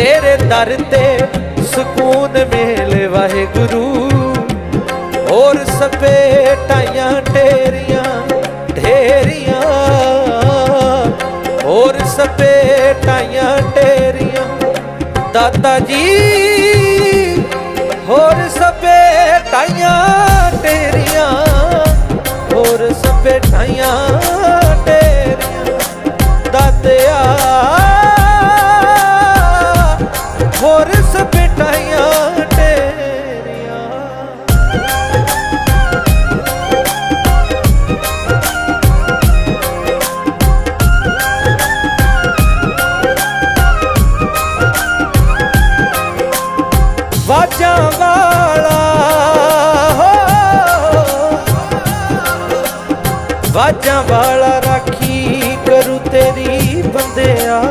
ਤੇਰੇ ਦਰ ਤੇ ਸਕੂਨ ਮਿਲੇ ਵਾਹਿਗੁਰੂ। ਹੋਰ ਸਪੇਟਾਈਆਂ ਢੇਰੀਆਂ ਢੇਰੀਆਂ ਹੋਰ ਸਪੇਟਾਈਆਂ ਢੇਰੀਆਂ ਦਾਤਾ ਜੀ, ਹੋਰ ਸਪੇਟਾਈਆਂ ਢੇਰੀਆਂ ਹੋਰ ਸਪੇਟਾਈਆਂ ਹੋਰ ਸਪਟਾਈਆਂ ਤੇਰੀਆਂ। ਵਾਲਾ ਹੋ। ਵਾਜਾਂ ਵਾਲਾ ਰਾਖੀ ਕਰੂ ਤੇਰੀ ਬੰਦਿਆ।